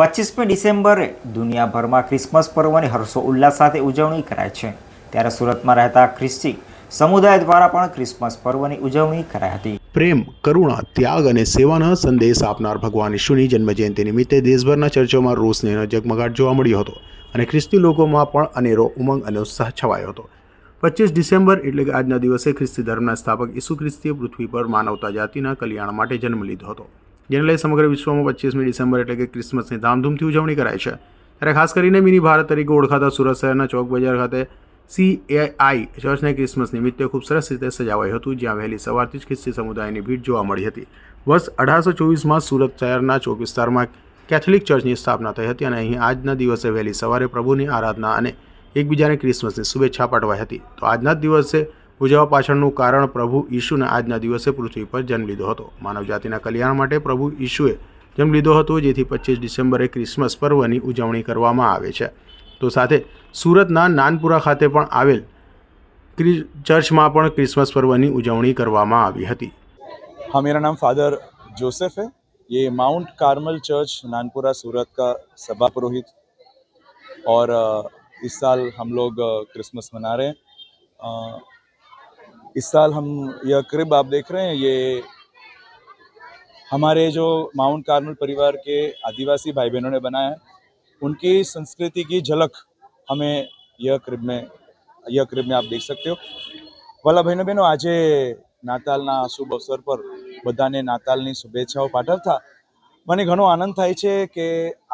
પચીસમી ડિસેમ્બરે દુનિયાભરમાં ક્રિસમસ પર્વની હર્ષો ઉલ્લાસ સાથે ઉજવણી કરાય છે. ત્યારે સુરતમાં રહેતા ખ્રિસ્તી સમુદાય દ્વારા પણ ક્રિસમસ પર્વની ઉજવણી કરાઈ હતી. પ્રેમ, કરુણા, ત્યાગ અને સેવાનો સંદેશ આપનાર ભગવાન ઈશુની જન્મજયંતિ નિમિત્તે દેશભરના ચર્ચોમાં રોષને ઝગમગાટ જોવા મળ્યો હતો અને ખ્રિસ્તી લોકોમાં પણ અનેરો ઉમંગ અને ઉત્સાહ છવાયો હતો. પચીસ ડિસેમ્બર એટલે કે આજના દિવસે ખ્રિસ્તી ધર્મના સ્થાપક ઈસુ ખ્રિસ્તીએ પૃથ્વી પર માનવતા જાતિના કલ્યાણ માટે જન્મ લીધો હતો. જેને લઈ સમગ્ર વિશ્વમાં પચીસમી ડિસેમ્બર એટલે કે ક્રિસમસની ધામધૂમથી ઉજવણી કરાય છે. ત્યારે ખાસ કરીને મિની ભારત તરીકે ઓળખાતા સુરત શહેરના ચોક બજાર ખાતે સીએઆઈ ચર્ચને ક્રિસમસ નિમિત્તે ખૂબ સરસ રીતે સજાવાયું હતું, જ્યાં વહેલી સવારથી જ ખ્રિસ્તી સમુદાયની ભીડ જોવા મળી હતી. વર્ષ અઢારસો ચોવીસમાં સુરત શહેરના ચોક વિસ્તારમાં કેથોલિક ચર્ચની સ્થાપના થઈ હતી અને અહીં આજના દિવસે વહેલી સવારે પ્રભુની આરાધના અને એકબીજાને ક્રિસમસની શુભેચ્છા પાઠવાઈ હતી. તો આજના જ દિવસે ઉજવવા પાછળનું કારણ પ્રભુ ઈશુને આજના દિવસે પૃથ્વી પર જન્મ લીધો હતો માનવજાતિના કલ્યાણ માટે પ્રભુ ઈશુએ જન્મ લીધો હતો જેથી પચીસ ડિસેમ્બરે ક્રિસમસ પર્વની ઉજવણી કરવામાં આવે છે તો સાથે સુરતના નાનપુરા ખાતે પણ આવેલ ક્રિ- ચર્ચમાં પણ ક્રિસમસ પર્વની ઉજવણી કરવામાં આવી હતી हाँ मेरा नाम फादर जोसेफ है ये Mount Carmel church Nanpura Surat का सभा पुरोहित और अ, इस साल हम लोग अ, क्रिसमस मना रहे हैं अ, इस साल हम यह क्रिब आप देख रहे हैं ये हमारे जो माउंट कार्मल परिवार के आदिवासी भाई बहनों ने बनाया है उनकी संस्कृति की झलक हमें यह क्रिब में यह क्रिब में आप देख सकते हो વાલા બહેનો બહેનો આજે નાતાલના શુભ અવસર પર બધાને નાતાલની શુભેચ્છાઓ પાઠવતા મને ઘણો આનંદ થાય છે કે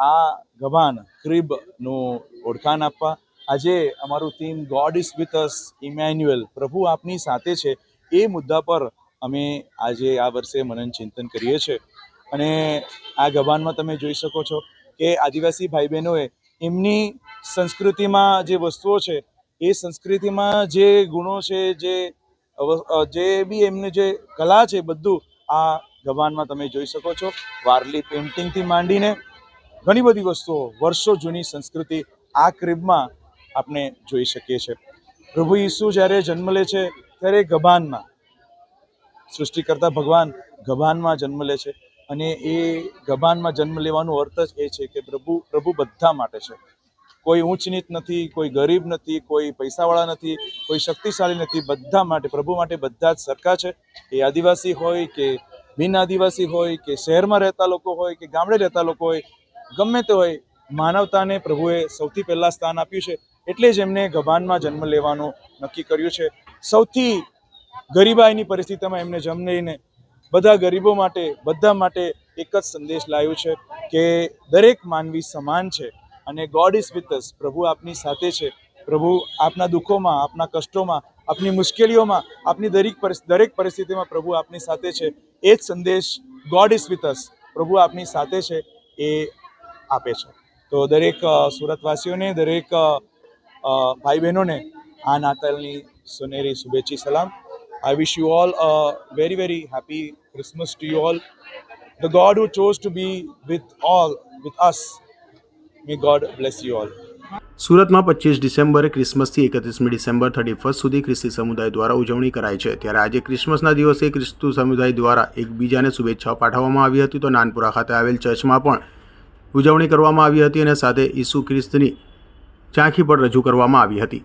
આ ગભાન ક્રિબનું ઓળખાણ આપવા આજે અમારું theme God is with us Emmanuel પ્રભુ આપની સાથે છે. એ મુદ્દા પર અમે આજે આ વર્ષે મનન ચિંતન કરીએ છીએ અને આ ગભાનમાં તમે જોઈ શકો છો કે આદિવાસી ભાઈ બહેનોએ એમની સંસ્કૃતિમાં જે વસ્તુઓ છે, એ સંસ્કૃતિમાં જે ગુણો છે, જે જે બી એમની જે કલા છે બધું આ ગબાનમાં તમે જોઈ શકો છો. વારલી પેઇન્ટિંગથી માંડીને ઘણી બધી વસ્તુઓ, વર્ષો જૂની સંસ્કૃતિ, આ ક્રિબમાં આપણે જોઈ શકીએ છીએ. પ્રભુ ઈસુ જ્યારે જન્મ લે છે, ત્યારે ગબાનમાં, સૃષ્ટિકર્તા ભગવાન ગબાનમાં જન્મ લે છે અને એ ગબાનમાં જન્મ લેવાનો અર્થ જ એ છે કે પ્રભુ પ્રભુ બધા માટે છે. કોઈ ઊંચ નીચ નથી, કોઈ ગરીબ નથી, કોઈ પૈસાવાળા નથી, કોઈ શક્તિશાળી નથી, બધા માટે, પ્રભુ માટે બધા જ સરખા છે. એ આદિવાસી હોય કે બિન આદિવાસી હોય કે શહેરમાં રહેતા લોકો હોય કે ગામડે રહેતા લોકો હોય, ગમે તે હોય, માનવતાને પ્રભુએ સૌથી પહેલાં સ્થાન આપ્યું છે. એટલે જ એમને ગભાનમાં જન્મ લેવાનું નક્કી કર્યું છે. સૌથી ગરીબાઈની પરિસ્થિતિમાં એમને જન્મ લઈને બધા ગરીબો માટે, બધા માટે એક જ સંદેશ લાવ્યો છે કે દરેક માનવી સમાન છે અને ગોડ ઇઝ વિથ અસ પ્રભુ આપની સાથે છે. પ્રભુ આપના દુઃખોમાં, આપના કષ્ટોમાં, આપની મુશ્કેલીઓમાં, આપની દરેક દરેક પરિસ્થિતિમાં પ્રભુ આપની સાથે છે. એ જ સંદેશ ગોડ ઇઝ વિથ અસ પ્રભુ આપની સાથે છે એ આપે છે. તો દરેક સુરતવાસીઓને, દરેક ભાઈ બહેનોને આ નાતાલની સોનેરી શુભેચ્છી, સલામ. I wish you all a very very happy Christmas to you all the God who chose to be with all with us may God bless you all સુરતમાં પચીસ ડિસેમ્બરે ક્રિસમસથી એકત્રીસમી ડિસેમ્બર થર્ટી ફર્સ્ટ સુધી ખ્રિસ્તી સમુદાય દ્વારા ઉજવણી કરાય છે. ત્યારે આજે ક્રિસમસના દિવસે ખ્રિસ્તુ સમુદાય દ્વારા એકબીજાને શુભેચ્છાઓ પાઠવવામાં આવી હતી. તો નાનપુરા ખાતે આવેલ ચર્ચમાં પણ ઉજવણી કરવામાં આવી હતી અને સાથે ઈસુ ખ્રિસ્તની ઝાંખી પણ રજૂ કરવામાં આવી હતી.